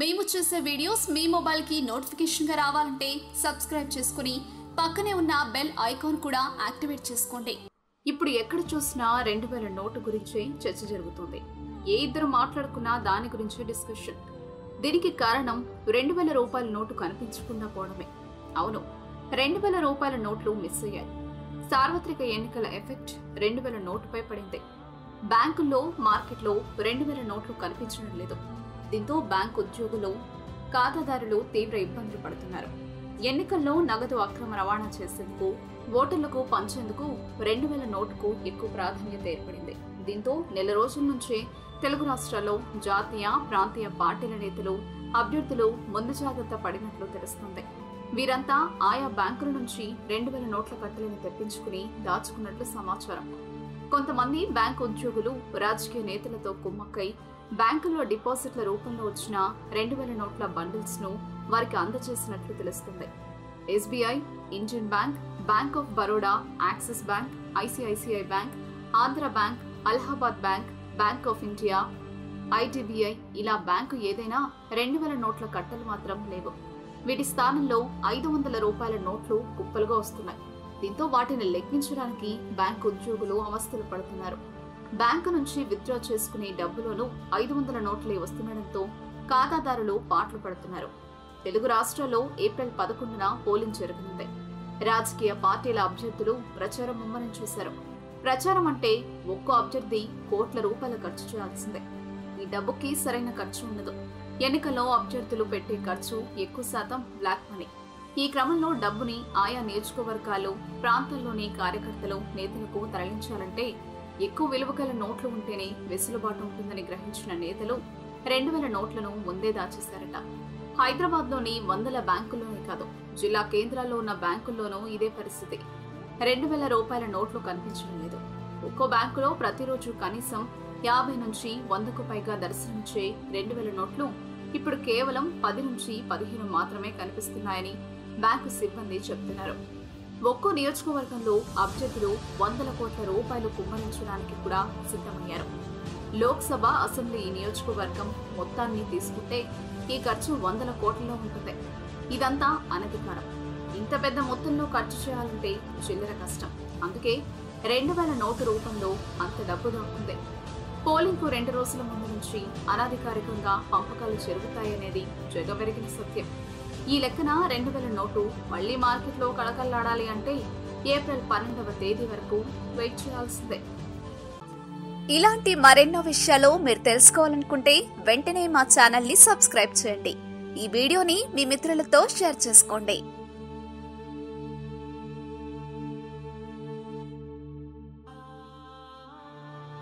మేము చేసే వీడియోస్ మీ మొబైల్కి నోటిఫికేషన్గా రావాలంటే సబ్స్క్రైబ్ చేసుకుని పక్కనే ఉన్న బెల్ ఐకాన్ కూడా యాక్టివేట్ చేసుకోండి. ఇప్పుడు ఎక్కడ చూసినా రెండు వేల నోటు గురించే చర్చ జరుగుతుంది. ఏ ఇద్దరు మాట్లాడుకున్నా దాని గురించే డిస్కషన్. దీనికి కారణం రెండు వేల రూపాయల నోటు కనిపించకుండా పోవడమే. అవును రెండు వేల రూపాయల నోట్లు మిస్ అయ్యాయి. సార్వత్రిక ఎన్నికల ఎఫెక్ట్ రెండు వేల నోటుపై పడింది. బ్యాంకుల్లో మార్కెట్లో రెండు వేల నోట్లు కనిపించడం లేదు. దీంతో బ్యాంక్ ఉద్యోగులు ఖాతాదారులు తీవ్ర ఇబ్బందులు పడుతున్నారు. ఎన్నికల్లో నగదు అక్రమ రవాణా చేసేందుకు ఓటర్లకు పంచేందుకు రెండు వేల నోటుకు ఎక్కువ ప్రాధాన్యత ఏర్పడింది. దీంతో నెల రోజుల నుంచే తెలుగు రాష్ట్రాల్లో జాతీయ ప్రాంతీయ పార్టీల నేతలు అభ్యర్థులు ముందు జాగ్రత్త పడినట్లు తెలుస్తుంది. వీరంతా ఆయా బ్యాంకుల నుంచి రెండు వేల నోట్ల కట్టలను తెప్పించుకుని దాచుకున్నట్లు సమాచారం. కొంతమంది బ్యాంకు ఉద్యోగులు రాజకీయ నేతలతో కుమ్మక్కై బ్యాంకులో డిపాజిట్ల రూపంలో వచ్చిన రెండు వేల నోట్ల బండిల్స్ను వారికి అందజేసినట్లు తెలుస్తుంది. SBI Indian bank bank of Baroda Axis bank ICICI bank Andhra bank Allahabad bank bank of India IDBI ఇలా బ్యాంకు ఏదైనా రెండు వేల నోట్ల కట్టలు మాత్రం లేవు. వీటి స్థానంలో ఐదు వందల రూపాయల నోట్లు కుప్పలుగా వస్తున్నాయి. దీంతో వాటిని లెక్కించడానికి బ్యాంకు ఉద్యోగులు అవస్థలు పడుతున్నారు. బ్యాంకు నుంచి విత్డ్రా చేసుకునే డబ్బులోనూ ఐదు వందల నోట్లే వస్తుండటంతో ఖాతాదారులు పాటలు పడుతున్నారు. తెలుగు రాష్ట్రాల్లో ఏప్రిల్ పదకొండున పోలింగ్ జరగనుంది. రాజకీయ పార్టీల అభ్యర్థులు ప్రచారం ముమ్మరం చేశారు. ప్రచారం అంటే ఒక్కో అభ్యర్థి కోట్ల రూపాయలు ఖర్చు చేయాల్సిందే. ఈ డబ్బుకి సరైన ఖర్చు ఉండదు. ఎన్నికల్లో అభ్యర్థులు పెట్టే ఖర్చు ఎక్కువ శాతం బ్లాక్ మనీ. ఈ క్రమంలో డబ్బుని ఆయా నియోజకవర్గాలు ప్రాంతాల్లోని కార్యకర్తలు నేతలకు తరలించాలంటే ఎక్కువ విలువ గల నోట్లు ఉంటేనే వెసులుబాటు ఉంటుందని గ్రహించిన నేతలు రెండు వేల నోట్లను ముందే దాచేశారట. హైదరాబాద్లోని వందల బ్యాంకుల్లోనే కాదు జిల్లా కేంద్రాల్లో ఉన్న బ్యాంకుల్లోనూ ఇదే పరిస్థితి. రెండు వేల రూపాయల నోట్లు కనిపించడం లేదు. ఒక్కో బ్యాంకులో ప్రతిరోజు కనీసం యాభై నుంచి వందకు పైగా దర్శనమిచ్చే రెండు వేల నోట్లు ఇప్పుడు కేవలం పది నుంచి పదిహేను మాత్రమే కనిపిస్తున్నాయని బ్యాంకు సిబ్బంది చెబుతున్నారు ఒక్కో నియోజకవర్గంలో అభ్యర్థులు వందల కోట్ల రూపాయలు కుమ్మరించడానికి కూడా సిద్ధమయ్యారు. లోక్సభ అసెంబ్లీ నియోజకవర్గం మొత్తాన్ని తీసుకుంటే ఈ ఖర్చు వందల కోట్లలో ఉంటుంది. ఇదంతా అనధికారం. ఇంత పెద్ద మొత్తంలో ఖర్చు చేయాలంటే చిల్లర కష్టం. అందుకే రెండు వేల నోటు రూపంలో అంత డబ్బు దొరుకుతుంది. పోలింగ్కు రెండు రోజుల ముందు నుంచి అనధికారికంగా పంపకాలు జరుగుతాయనేది జగమెరిగిన సత్యం. ఈ లెక్కన రెండు వేల నోటు మళ్ళీ మార్కెట్లో కళకల్లాడాలి అంటే ఏప్రిల్ పన్నెండవ తేదీ వరకు వెయిట్ చేయాల్సిందే. ఇలాంటి మరెన్నో విషయాలు మీరు తెలుసుకోవాలనుకుంటే వెంటనే మా ఛానల్ని సబ్స్క్రైబ్ చేయండి. ఈ వీడియోని మీ మిత్రులతో షేర్ చేసుకోండి.